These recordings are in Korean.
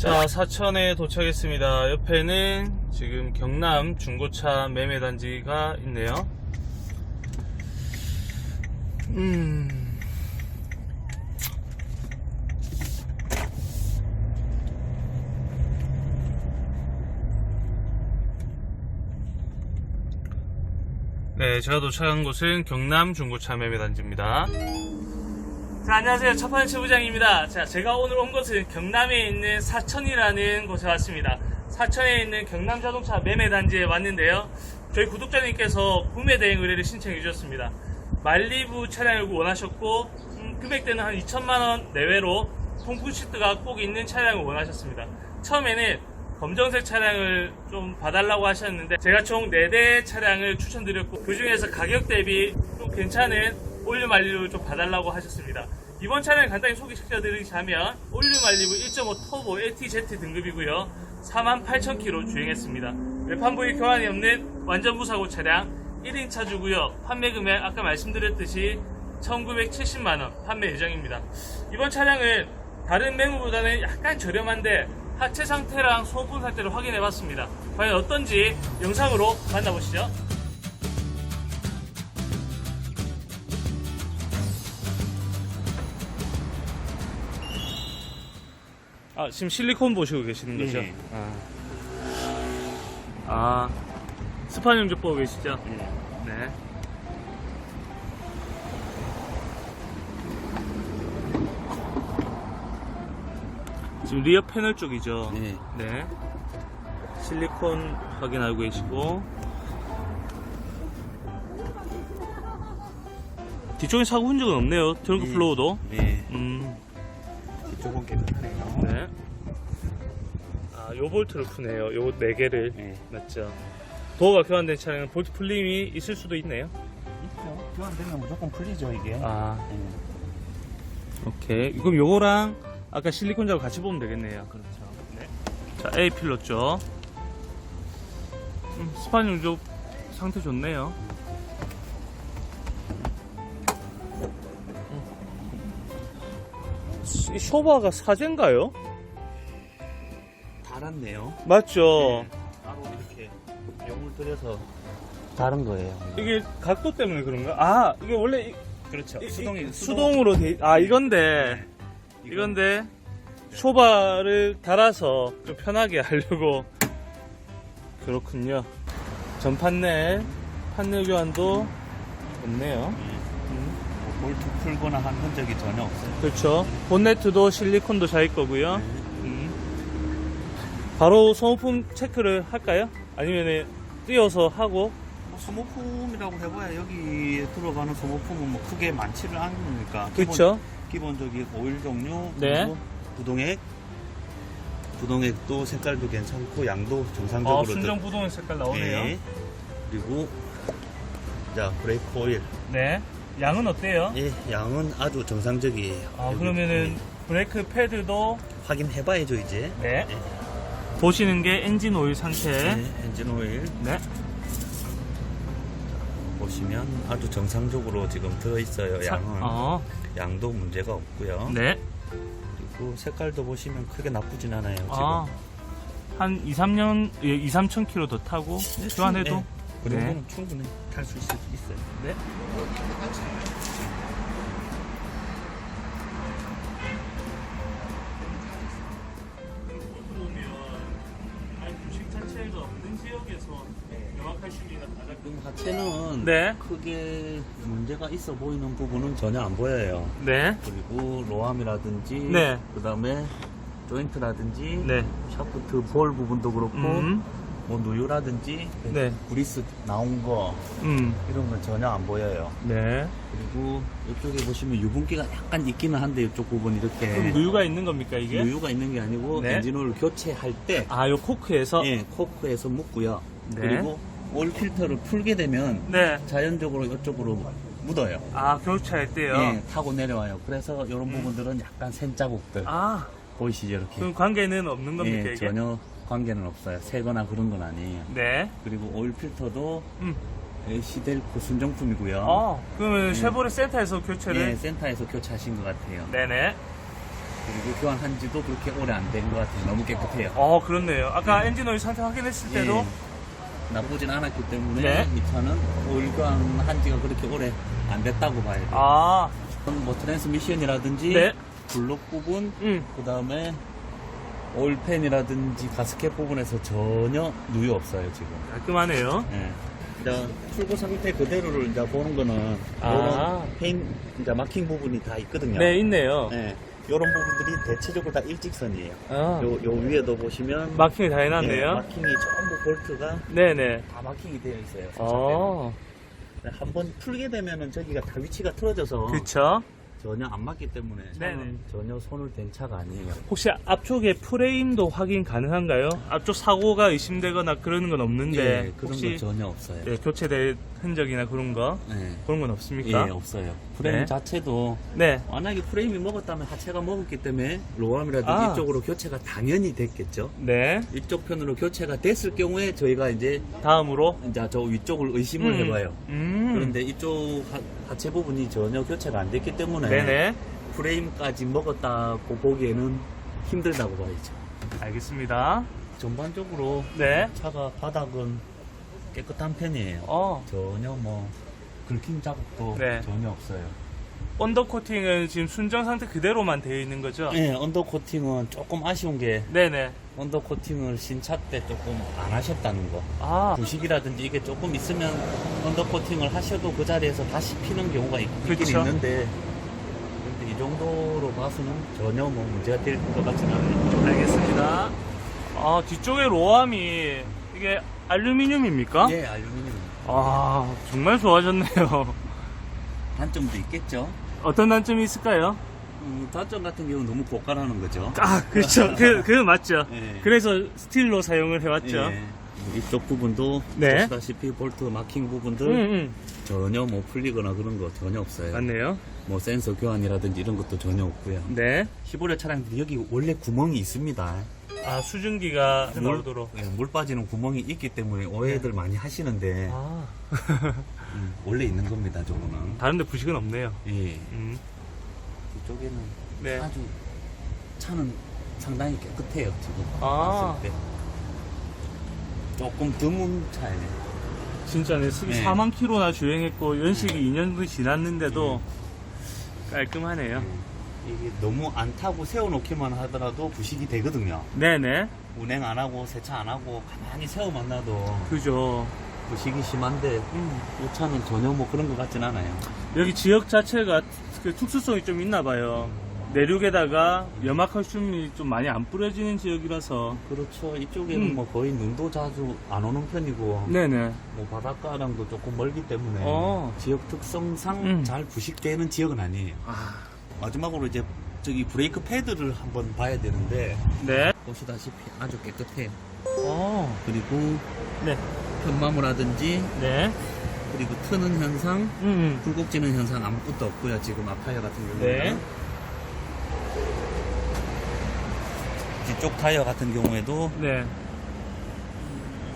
자, 사천에 도착했습니다. 옆에는 지금 경남 중고차 매매 단지가 있네요. 음. 네, 제가 도착한 곳은 경남 중고차 매매 단지입니다. 자, 안녕하세요. 첫판의 최부장입니다. 자, 제가 오늘 온 곳은 경남에 있는 사천이라는 곳에 왔습니다. 사천에 있는 경남 자동차 매매 단지에 왔는데요. 저희 구독자님께서 구매 대행 의뢰를 신청해 주셨습니다. 말리부 차량을 원하셨고, 음, 금액대는 한 2천만 원 내외로 통풍 시트가 꼭 있는 차량을 원하셨습니다. 처음에는 검정색 차량을 좀 봐달라고 하셨는데 제가 총 4대 차량을 추천드렸고 그 중에서 가격 대비 좀 괜찮은 올류 말리부 좀 봐달라고 하셨습니다. 이번 차량 간단히 소개시켜드리자면 올류 말리부 1.5 터보 ATZ 등급이고요. 48,000km 주행했습니다. 외판 부위 교환이 없는 완전 무사고 차량 1인 차주고요. 판매 금액 아까 말씀드렸듯이 1970만원 판매 예정입니다. 이번 차량은 다른 매물보다는 약간 저렴한데 하체 상태랑 소분 상태를 확인해 봤습니다. 과연 어떤지 영상으로 만나보시죠. 아, 지금 실리콘 보시고 계시는 거죠? 네. 아. 아, 스판 용접 보고 계시죠? 네. 네. 지금 리어 패널 쪽이죠? 네. 네. 실리콘 확인하고 계시고 뒤쪽에 사고 흔적은 없네요. 트렁크 네. 플로우도. 네. 음, 이쪽은 깨끗하네요. 네. 아, 요 볼트를 푸네요. 요 네 개를. 네. 맞죠. 도어가 교환된 차량은 볼트 풀림이 있을 수도 있네요. 있죠. 교환되면 무조건 풀리죠, 이게. 아, 네. 오케이. 그럼 요거랑 아까 실리콘 자고 같이 보면 되겠네요. 그렇죠. 자, A 필러 쪽. 음, 스판 용접 상태 좋네요. 쇼바가 사제인가요? 달았네요. 맞죠? 따로 이렇게 용을 들여서 다른 거예요. 이게 각도 때문에 그런가? 아, 이게 원래 이- 그렇죠. 이- 이- 수동이 수동으로 돼, 아, 이건데. 이건- 이건데 쇼바를 달아서 좀 편하게 하려고 그렇군요 전판넬 판넬 교환도 없네요 뭐 볼트 풀거나 한 흔적이 전혀 없어요. 그렇죠 본네트도 실리콘도 자일 거고요 네. 음. 바로 소모품 체크를 할까요? 아니면 띄어서 하고 뭐 소모품이라고 해봐야 여기 들어가는 소모품은 뭐 크게 많지를 않으니까. 그렇죠 기본, 기본적인 오일 종류, 네. 부동액, 부동액도 색깔도 괜찮고 양도 정상적으로 어, 순정 부동 색깔 나오네요 네. 그리고 자 브레이크 오일 네 양은 어때요? 예, 양은 아주 정상적이에요. 아 여기, 그러면은 예, 브레이크 패드도 확인해봐야죠 이제. 네 네. 보시는 게 엔진 오일 상태 네, 엔진 오일 네. 보시면 아주 정상적으로 지금 들어 있어요. 사- 양은 어, 양도 문제가 없고요. 네. 그리고 색깔도 보시면 크게 나쁘진 않아요. 지금. 아, 한 2, 3년, 예, 2, 3천 킬로 더 타고 네, 교환해도 네, 그 네. 정도는 충분히 탈수 있어요. 네. 지금 하체는 네. 크게 문제가 있어 보이는 부분은 전혀 안 보여요. 네. 그리고 로함이라든지 네. 그 다음에 조인트라든지 네. 샤프트 볼 부분도 그렇고 음. 뭐 누유라든지 네. 브리스 나온 거 음. 이런 건 전혀 안 보여요. 네. 그리고 이쪽에 보시면 유분기가 약간 있기는 한데 이쪽 부분 이렇게 그럼 누유가 있는 겁니까, 이게? 누유가 있는 게 아니고 네. 엔진오일 교체할 때 아, 요 코크에서? 예, 코크에서 묶고요. 네. 그리고 올 필터를 풀게 되면 네. 자연적으로 이쪽으로 묻어요. 아, 교체할 때요? 예, 타고 내려와요. 그래서 이런 부분들은 약간 샌 자국들 아, 보이시죠 이렇게? 그럼 관계는 없는 겁니까, 예, 이게? 전혀 관계는 없어요. 새거나 그런 건 아니에요. 네. 그리고 오일 필터도 음. 시델코 순정품이고요. 어, 그러면 예. 쉐보레 센터에서 교체를? 예, 센터에서 교체하신 것 같아요. 네네. 그리고 교환한 지도 그렇게 오래 안 된 것 같아요. 너무 깨끗해요. 어, 그렇네요. 아까 엔진 오일 상태 확인했을 때도 예, 나쁘진 않았기 때문에 네. 이 차는 오일 교환한 지가 그렇게 오래 안 됐다고 봐야 돼요. 아, 뭐 트랜스미션이라든지 네. 블록 부분, 음. 그 다음에 오일팬이라든지 가스켓 부분에서 전혀 누유 없어요 지금. 깔끔하네요. 예. 이제 출고 상태 그대로를 이제 보는 거는 아. 이런 페인 이제 마킹 부분이 다 있거든요. 네, 있네요. 예. 이런 부분들이 대체적으로 다 일직선이에요. 아, 요, 요 위에도 보시면 마킹이 다 예, 해놨네요. 마킹이 전부 볼트가 네네. 다 마킹이 되어 있어요. 어, 한번 풀게 되면은 저기가 다 위치가 틀어져서 그쵸. 전혀 안 맞기 때문에 네네. 차는 전혀 손을 댄 차가 아니에요. 혹시 앞쪽에 프레임도 확인 가능한가요? 앞쪽 사고가 의심되거나 그러는 건 없는데 예, 그런 혹시 건 전혀 없어요. 네, 교체될 흔적이나 그런 거 예. 그런 건 없습니까? 예, 없어요. 프레임 네. 자체도 네. 만약에 프레임이 먹었다면 하체가 먹었기 때문에 로암이라든지 아. 이쪽으로 교체가 당연히 됐겠죠. 네. 이쪽 편으로 교체가 됐을 경우에 저희가 이제 다음으로 이제 저 위쪽을 의심을 해봐요. 음. 그런데 이쪽 하, 하체 부분이 전혀 교체가 안 됐기 때문에 네네. 프레임까지 먹었다고 보기에는 힘들다고 봐야죠. 알겠습니다. 전반적으로 네. 차가 바닥은 깨끗한 편이에요. 어. 전혀 뭐 긁힘 자국도 네. 전혀 없어요. 언더 코팅은 지금 순정 상태 그대로만 되어 있는 거죠? 네, 언더 코팅은 조금 아쉬운 게 네네. 언더 코팅을 신차 때 조금 안 하셨다는 거. 아, 부식이라든지 이게 조금 있으면 언더 코팅을 하셔도 그 자리에서 다시 피는 경우가 있, 긴 그쵸. 있는데 근데 이 정도로 봐서는 전혀 뭐 문제가 될 것 같지는 않아요. 알겠습니다. 아, 뒤쪽에 로함이 이게 알루미늄입니까? 예, 알루미늄. 아, 정말 좋아졌네요. 단점도 있겠죠. 어떤 단점이 있을까요? 음, 단점 같은 경우는 너무 고가라는 거죠. 아, 그렇죠. 그, 그 맞죠. 예. 그래서 스틸로 사용을 해왔죠. 예. 이쪽 부분도 네. 보시다시피 볼트 마킹 부분들 응, 응. 전혀 뭐 풀리거나 그런 거 전혀 없어요. 맞네요. 뭐 센서 교환이라든지 이런 것도 전혀 없고요. 네. 15년 차량들이 여기 원래 구멍이 있습니다. 아, 수증기가 물, 나오도록. 예, 물 빠지는 구멍이 있기 때문에 오해들 많이 하시는데 아, 음, 원래 있는 겁니다, 저거는. 다른데 부식은 없네요. 예, 음. 이쪽에는 네. 아주 차는 상당히 깨끗해요, 지금. 아. 봤을 때. 조금 드문 차예요. 진짜네. 습이 네. 4만 킬로나 주행했고, 연식이 2년도 지났는데도 네. 깔끔하네요. 이게 너무 안 타고 세워놓기만 하더라도 부식이 되거든요. 네네. 운행 안 하고 세차 안 하고 가만히 세워만 놔도 그죠. 부식이 심한데 음. 이 차는 전혀 뭐 그런 것 같진 않아요. 여기 지역 자체가 그 특수성이 좀 있나 봐요. 내륙에다가 염화칼슘이 좀 많이 안 뿌려지는 지역이라서. 그렇죠. 이쪽에는 음. 뭐 거의 눈도 자주 안 오는 편이고 네네. 뭐 바닷가랑도 조금 멀기 때문에 어. 지역 특성상 음. 잘 부식되는 지역은 아니에요. 아. 마지막으로 이제 저기 브레이크 패드를 한번 봐야 되는데 네. 보시다시피 아주 깨끗해요. 어. 그리고 네. 편마모라든지 네. 그리고 트는 현상, 음. 굴곡지는 현상 아무것도 없고요. 지금 앞타이어 같은 경우는 네. 뒤쪽 타이어 같은 경우에도 네.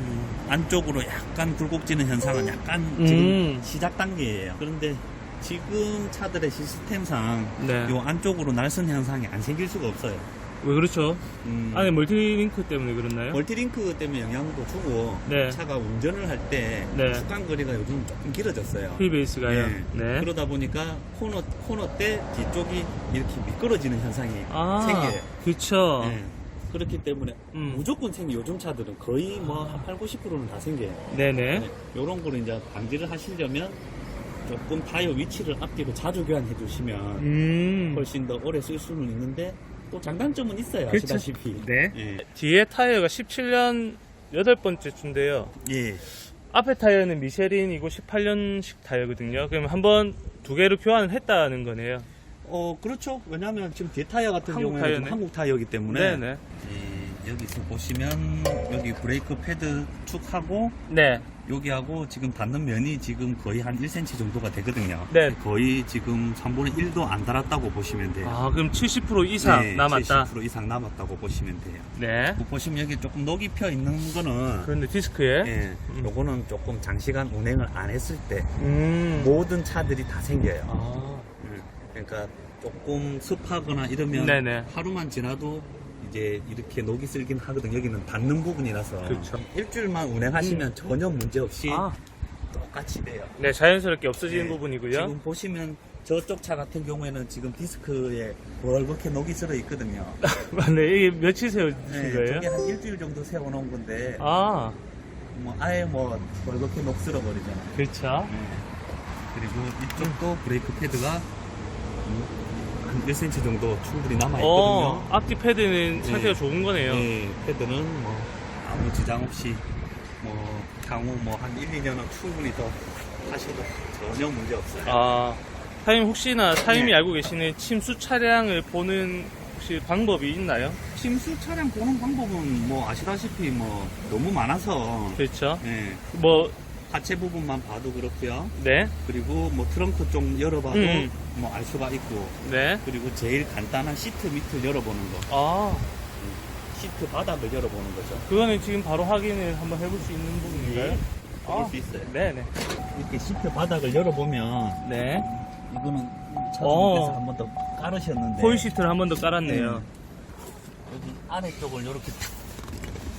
음, 안쪽으로 약간 굴곡지는 현상은 약간 음. 지금 시작 단계예요. 그런데 지금 차들의 시스템상 네. 요 안쪽으로 날선 현상이 안 생길 수가 없어요. 왜 그렇죠? 음, 안에 멀티링크 때문에 그렇나요? 멀티링크 때문에 영향도 주고 네. 차가 운전을 할 때 네. 주간 거리가 요즘 조금 길어졌어요. 휠베이스가요. 예. 네. 그러다 보니까 코너 코너 때 뒤쪽이 이렇게 미끄러지는 현상이 아, 생겨요. 그쵸. 예. 그렇기 때문에 음. 무조건 생겨 요즘 차들은 거의 뭐 한 8, 90%는 다 생겨요. 네네. 이런 거를 이제 방지를 하시려면 조금 타이어 위치를 앞뒤로 자주 교환해 주시면 음. 훨씬 더 오래 쓸 수는 있는데 또 장단점은 있어요. 그쵸. 아시다시피. 네. 예. 뒤에 타이어가 17년 여덟 번째 주인데요. 예. 앞에 타이어는 미쉐린이고 18년식 타이어거든요. 그럼 한번 두 개를 교환을 했다는 거네요. 어, 그렇죠. 왜냐하면 지금 뒤에 타이어 같은 한국 경우에는 타이어네. 좀 한국 타이어이기 때문에 네네. 예, 여기서 보시면 여기 브레이크 패드 축하고 네. 여기하고 지금 닿는 면이 지금 거의 한 1cm 정도가 되거든요. 네. 거의 지금 3분의 1도 안 달았다고 보시면 돼요. 아, 그럼 70% 이상 네, 남았다. 70% 이상 남았다고 보시면 돼요. 네. 뭐 보시면 여기 조금 녹이 펴 있는 거는 그런데 디스크에. 예, 음. 요거는 조금 장시간 운행을 안 했을 때 음. 모든 차들이 다 생겨요. 아. 음, 그러니까 조금 습하거나 이러면 네네. 하루만 지나도 이제 이렇게 녹이 슬긴 하거든. 여기는 닿는 부분이라서 그렇죠. 일주일만 운행하시면 전혀 문제 없이 아, 똑같이 돼요. 네, 자연스럽게 없어지는 네, 부분이고요. 지금 보시면 저쪽 차 같은 경우에는 지금 디스크에 벌겋게 녹이 슬어 있거든요. 맞네. 이게 며칠 세우신 네, 거예요? 저게 한 일주일 정도 세워놓은 건데 아, 뭐 아예 뭐 벌겋게 녹슬어 버리잖아요. 그렇죠. 네. 그리고 이쪽도 브레이크 패드가 한 1cm 정도 충분히 남아 있거든요. 어, 앞뒤 패드는 네. 상태가 좋은 거네요. 네, 패드는 뭐 아무 지장 없이 뭐 향후 뭐 한 1, 2년은 충분히 더 하셔도 전혀 문제 없어요. 아, 사장님 혹시나 사장님이 네. 알고 계시는 침수 차량을 보는 혹시 방법이 있나요? 침수 차량 보는 방법은 뭐 아시다시피 뭐 너무 많아서 그렇죠. 네, 뭐, 하체 부분만 봐도 그렇고요. 네, 그리고 뭐 트렁크 쪽 열어봐도 음. 뭐 알 수가 있고 네. 그리고 제일 간단한 시트 밑을 열어보는 거 아, 시트 바닥을 열어보는 거죠. 그거는 지금 바로 확인을 한번 해볼 수 있는 부분인가요? 네. 아. 볼수 있어요. 네네. 이렇게 시트 바닥을 열어보면 네. 이거는 어. 차주님께서 한 번 더 깔으셨는데 호일 시트를 한 번 더 깔았네요. 여기 아래 쪽을 이렇게 탁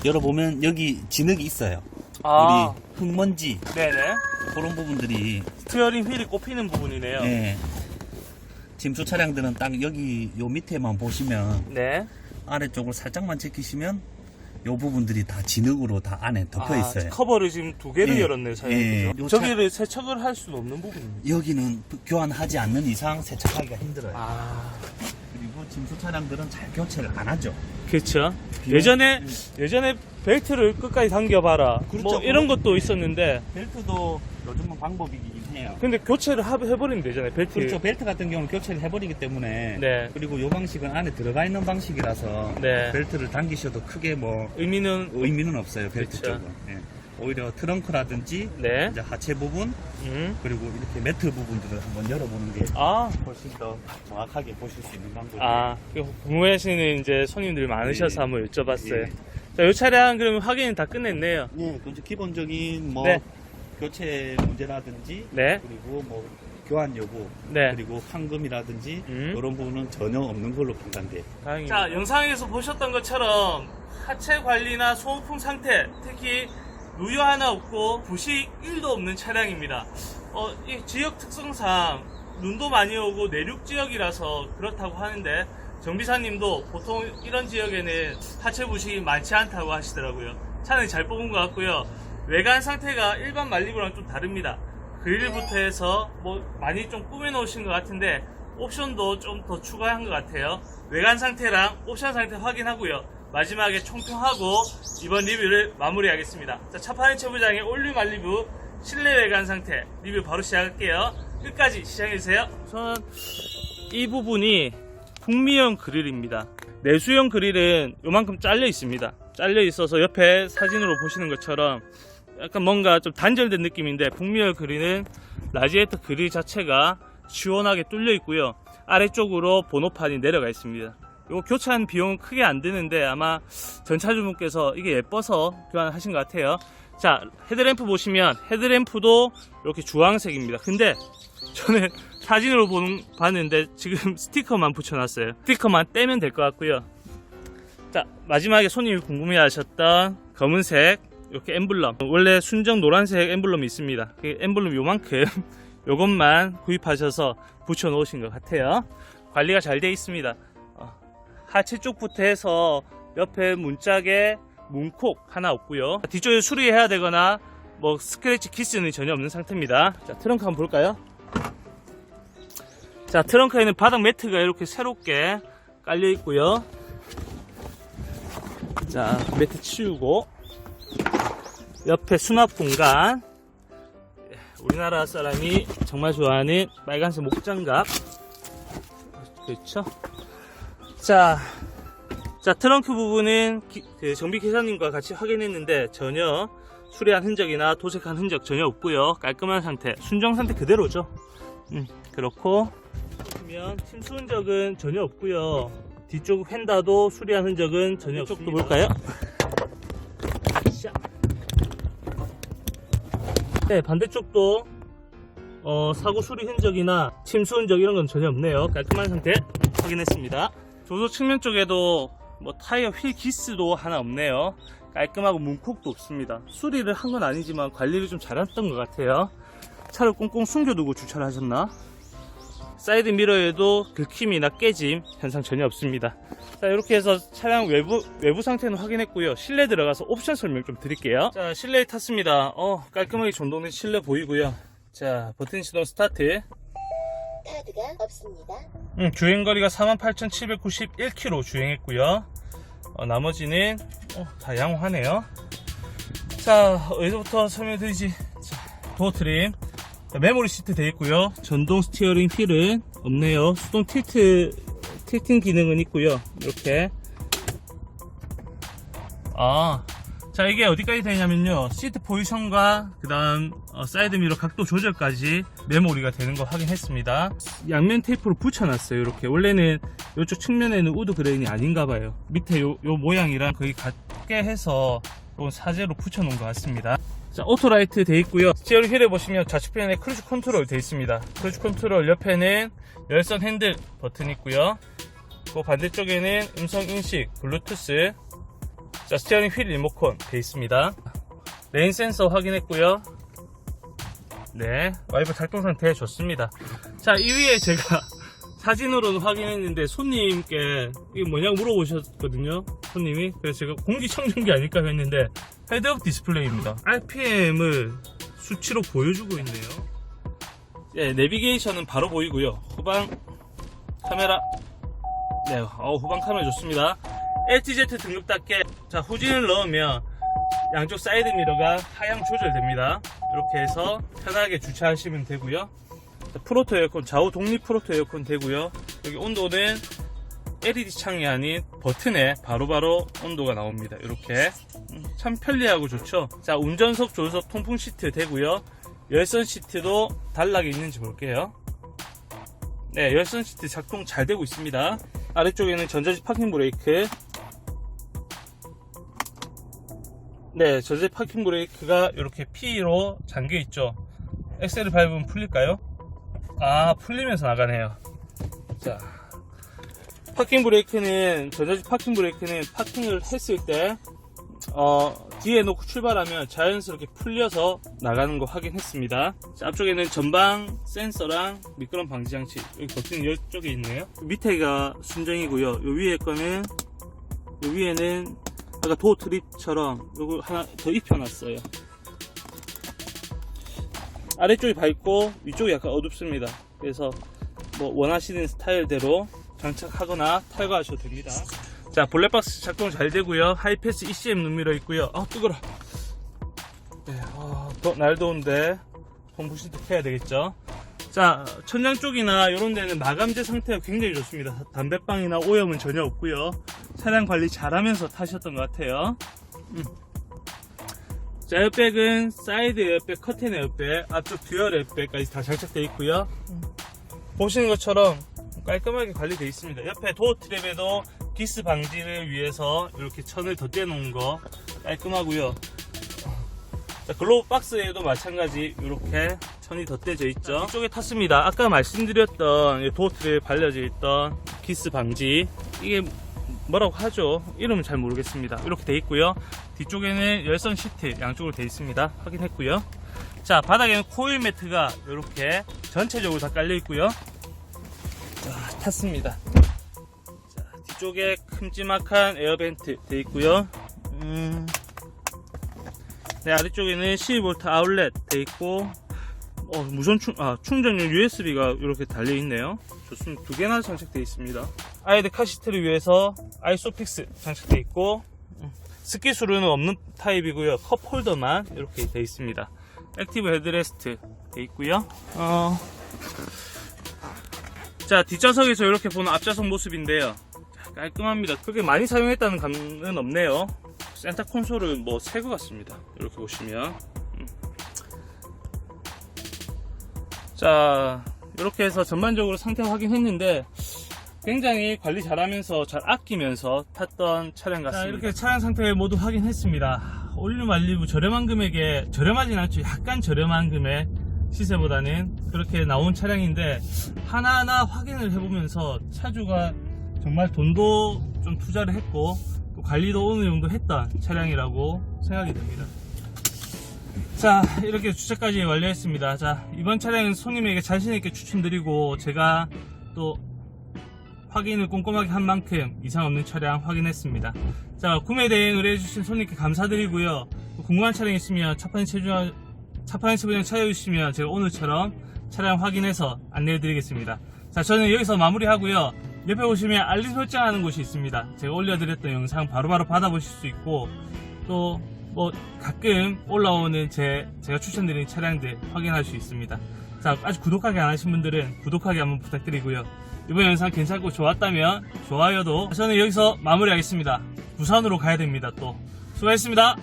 열어보면 여기 진흙이 있어요. 아, 우리 흙먼지 네네. 그런 부분들이 스티어링 휠이 꼽히는 부분이네요. 예. 짐수 차량들은 딱 여기 요 밑에만 보시면 네. 아래쪽을 살짝만 제끼시면 요 부분들이 다 진흙으로 다 안에 덮여 아, 있어요. 커버를 지금 두 개를 예. 열었네요, 사장님. 예. 그죠? 요 차- 저기를 세척을 할 수는 없는 부분입니다. 여기는 교환하지 않는 이상 세척하기가 힘들어요. 아, 짐수 차량들은 잘 교체를 안 하죠. 그렇죠. 비용- 예전에 음. 예전에 벨트를 끝까지 당겨봐라. 그렇죠. 뭐 이런 것도 있었는데, 벨트도 요즘은 방법이긴 해요. 근데 교체를 하- 해버리면 되잖아요, 벨트. 그렇죠. 벨트 같은 경우는 교체를 해버리기 때문에. 네. 그리고 요 방식은 안에 들어가 있는 방식이라서. 네. 벨트를 당기셔도 크게 뭐 의미는 의미는 없어요. 벨트 그렇죠. 쪽은. 예. 오히려 트렁크라든지 네. 이제 하체 부분 음. 그리고 이렇게 매트 부분들을 한번 열어보는 게 아, 훨씬 더 정확하게 보실 수 있는 방법이에요. 아, 그 궁금해하시는 이제 손님들이 많으셔서 예. 한번 여쭤봤어요. 예. 자, 이 차량 그러면 확인은 다 끝냈네요. 예, 그 이제 기본적인 뭐 네. 교체 문제라든지 네. 그리고 뭐 교환 여부 네. 그리고 환금이라든지 음. 이런 부분은 전혀 없는 걸로 판단돼요. 자, 영상에서 보셨던 것처럼 하체 관리나 소모품 상태, 특히 누유 하나 없고 부식 1도 없는 차량입니다. 어, 이 지역 특성상 눈도 많이 오고 내륙 지역이라서 그렇다고 하는데 정비사님도 보통 이런 지역에는 하체 부식이 많지 않다고 하시더라고요. 차는 잘 뽑은 것 같고요. 외관 상태가 일반 말리부랑 좀 다릅니다. 그릴부터 해서 뭐 많이 좀 꾸며 놓으신 것 같은데 옵션도 좀 더 추가한 것 같아요. 외관 상태랑 옵션 상태 확인하고요. 마지막에 총평하고 이번 리뷰를 마무리하겠습니다. 자, 차파는 최부장의 올류 말리부 실내 외관 상태 리뷰 바로 시작할게요. 끝까지 시청해주세요. 우선 이 부분이 북미형 그릴입니다. 내수형 그릴은 요만큼 잘려 있습니다. 잘려 있어서 옆에 사진으로 보시는 것처럼 약간 뭔가 좀 단절된 느낌인데 북미형 그릴은 라지에이터 그릴 자체가 시원하게 뚫려 있고요. 아래쪽으로 번호판이 내려가 있습니다. 이거 교체한 비용은 크게 안 드는데 아마 전차주분께서 이게 예뻐서 교환하신 것 같아요. 자, 헤드램프 보시면 헤드램프도 이렇게 주황색입니다. 근데 저는 사진으로 보는, 봤는데 지금 스티커만 붙여놨어요. 스티커만 떼면 될 것 같고요. 자, 마지막에 손님이 궁금해 하셨던 검은색 이렇게 엠블럼. 원래 순정 노란색 엠블럼이 있습니다. 그 엠블럼 요만큼 요것만 구입하셔서 붙여 놓으신 것 같아요. 관리가 잘 되어 있습니다. 어, 하체 쪽부터 해서 옆에 문짝에 문콕 하나 없고요. 뒤쪽에 수리해야 되거나 뭐 스크래치 키스는 전혀 없는 상태입니다. 자, 트렁크 한번 볼까요? 자, 트렁크에는 바닥 매트가 이렇게 새롭게 깔려 있고요. 자, 매트 치우고 옆에 수납 공간 우리나라 사람이 정말 좋아하는 빨간색 목장갑 그렇죠 자, 자 트렁크 부분은 기- 그 정비 기사님과 같이 확인했는데 전혀 수리한 흔적이나 도색한 흔적 전혀 없고요 깔끔한 상태 순정 상태 그대로죠 음, 그렇고 보시면 침수 흔적은 전혀 없고요 뒤쪽 휀다도 수리한 흔적은 전혀 없습니다 볼까요? 자. 네, 반대쪽도 어, 사고 수리 흔적이나 침수 흔적 이런 건 전혀 없네요. 깔끔한 상태 확인했습니다. 조수 측면 쪽에도 뭐 타이어 휠 기스도 하나 없네요. 깔끔하고 문콕도 없습니다. 수리를 한 건 아니지만 관리를 좀 잘했던 것 같아요. 차를 꽁꽁 숨겨두고 주차를 하셨나? 사이드 미러에도 긁힘이나 깨짐 현상 전혀 없습니다. 자 이렇게 해서 차량 외부 외부 상태는 확인했고요. 실내 들어가서 옵션 설명 좀 드릴게요. 자 실내에 탔습니다. 어 깔끔하게 전동된 실내 보이고요. 자 버튼 시동 스타트. 카드가 없습니다. 음, 주행 거리가 48,791km 주행했고요. 어, 나머지는 어, 다 양호하네요. 자 어디서부터 설명드리지? 자, 도어 트림. 자, 메모리 시트 되어 있고요. 전동 스티어링 휠은 없네요. 수동 틸트 틸팅 기능은 있고요. 이렇게. 아, 자 이게 어디까지 되냐면요. 시트 포지션과 그 다음 어, 사이드 미러 각도 조절까지 메모리가 되는 거 확인했습니다. 양면 테이프로 붙여놨어요. 이렇게 원래는 이쪽 측면에는 우드 그레인이 아닌가 봐요. 밑에 요, 요 모양이랑 거의 같게 해서 이건 사제로 붙여놓은 것 같습니다. 자, 오토라이트 돼 있고요. 스티어링 휠에 보시면 좌측편에 크루즈 컨트롤 돼 있습니다. 크루즈 컨트롤 옆에는 열선 핸들 버튼 있고요. 그 반대쪽에는 음성 인식, 블루투스, 자, 스티어링 휠 리모컨 돼 있습니다. 레인 센서 확인했고요. 네, 와이프 작동 상태 좋습니다. 자, 이 위에 제가 사진으로는 확인했는데 손님께 이게 뭐냐고 물어보셨거든요. 손님이. 그래서 제가 공기청정기 아닐까 했는데 헤드업 디스플레이입니다. RPM을 수치로 보여주고 있네요. 네, 내비게이션은 바로 보이고요. 후방 카메라. 네, 어, 후방 카메라 좋습니다. LTZ 등급답게 자 후진을 넣으면 양쪽 사이드 미러가 하향 조절됩니다. 이렇게 해서 편하게 주차하시면 되고요. 자, 프로토 에어컨 좌우 독립 프로토 에어컨 되고요. 여기 온도는 LED 창이 아닌 버튼에 바로바로 온도가 나옵니다. 이렇게 음, 참 편리하고 좋죠. 자 운전석 조수석 통풍 시트 되고요. 열선 시트도 단락이 있는지 볼게요. 네, 열선 시트 작동 잘 되고 있습니다. 아래쪽에는 전자식 파킹 브레이크. 네, 전자식 파킹 브레이크가 이렇게 P로 잠겨 있죠. 엑셀을 밟으면 풀릴까요? 아, 풀리면서 나가네요. 자, 파킹 브레이크는 전자식 파킹 브레이크는 파킹을 했을 때 어, 뒤에 놓고 출발하면 자연스럽게 풀려서 나가는 거 확인했습니다. 자, 앞쪽에는 전방 센서랑 미끄럼 방지 장치 여기 버튼이 이쪽에 있네요. 밑에가 순정이고요. 요 위에 거는 요 위에는 아까 도어 트립처럼 요거 하나 더 입혀놨어요. 아래쪽이 밝고 위쪽이 약간 어둡습니다. 그래서 뭐 원하시는 스타일대로 장착하거나 탈거하셔도 됩니다. 자, 볼넷박스 작동 잘 되고요. 하이패스 ECM 눈미러 있고요. 아, 뜨거라. 네, 아, 더, 날 더운데 펌프시트 켜야 되겠죠. 자, 천장 쪽이나 이런 데는 마감재 상태가 굉장히 좋습니다. 담배빵이나 오염은 전혀 없고요. 차량 관리 잘하면서 타셨던 것 같아요. 음. 자, 에어백은 사이드 에어백, 커튼 에어백, 앞쪽 듀얼 에어백까지 다 장착되어 있고요. 보시는 것처럼 깔끔하게 관리되어 있습니다. 옆에 도어 트랩에도 기스 방지를 위해서 이렇게 천을 덧대 놓은 거 깔끔하고요. 자, 글로브 박스에도 마찬가지 이렇게 천이 덧대져 있죠. 이쪽에 탔습니다. 아까 말씀드렸던 이 도어 트랩에 발려져 있던 기스 방지 이게 뭐라고 하죠? 이름은 잘 모르겠습니다. 이렇게 돼 있고요. 뒤쪽에는 열선 시트 양쪽으로 돼 있습니다. 확인했고요. 자, 바닥에는 코일 매트가 이렇게 전체적으로 다 깔려 있고요. 자, 탔습니다. 자, 뒤쪽에 큼지막한 에어벤트 돼 있고요. 음, 네, 아래쪽에는 12V 아울렛 돼 있고, 어, 무선 충, 아, 충전용 USB가 이렇게 달려 있네요. 좋습니다. 두 개나 장착되어 있습니다. 아이드 카시트를 위해서 아이소픽스 장착되어 있고, 음, 스키수로는 없는 타입이고요. 컵 홀더만 이렇게 되어 있습니다. 액티브 헤드레스트 되어 있고요. 어, 자, 뒷좌석에서 이렇게 보는 앞좌석 모습인데요. 자, 깔끔합니다. 그렇게 많이 사용했다는 감은 없네요. 센터 콘솔은 뭐새것 같습니다. 이렇게 보시면. 음. 자, 이렇게 해서 전반적으로 상태 확인했는데 굉장히 관리 잘하면서 잘 아끼면서 탔던 차량 같습니다. 자, 이렇게 차량 상태 모두 확인했습니다. 올류 말리부 저렴한 금액에 저렴하진 않죠. 약간 저렴한 금액 시세보다는 그렇게 나온 차량인데 하나하나 확인을 해보면서 차주가 정말 돈도 좀 투자를 했고 또 관리도 어느 정도 했던 차량이라고 생각이 듭니다. 자 이렇게 주차까지 완료했습니다. 자 이번 차량은 손님에게 자신있게 추천드리고 제가 또 확인을 꼼꼼하게 한 만큼 이상 없는 차량 확인했습니다. 자 구매 대행 을 해주신 손님께 감사드리고요. 또 궁금한 차량 있으면 차판이 체주 차판이 체부장 찾아주시면 제가 오늘처럼 차량 확인해서 안내해드리겠습니다. 자 저는 여기서 마무리하고요. 옆에 보시면 알림 설정하는 곳이 있습니다. 제가 올려드렸던 영상 바로바로 받아보실 수 있고 또 뭐 가끔 올라오는 제 제가 추천드리는 차량들 확인할 수 있습니다. 자 아직 구독하기 안 하신 분들은 구독하기 한번 부탁드리고요. 이번 영상 괜찮고 좋았다면 좋아요도 저는 여기서 마무리하겠습니다. 부산으로 가야 됩니다. 또 수고하셨습니다.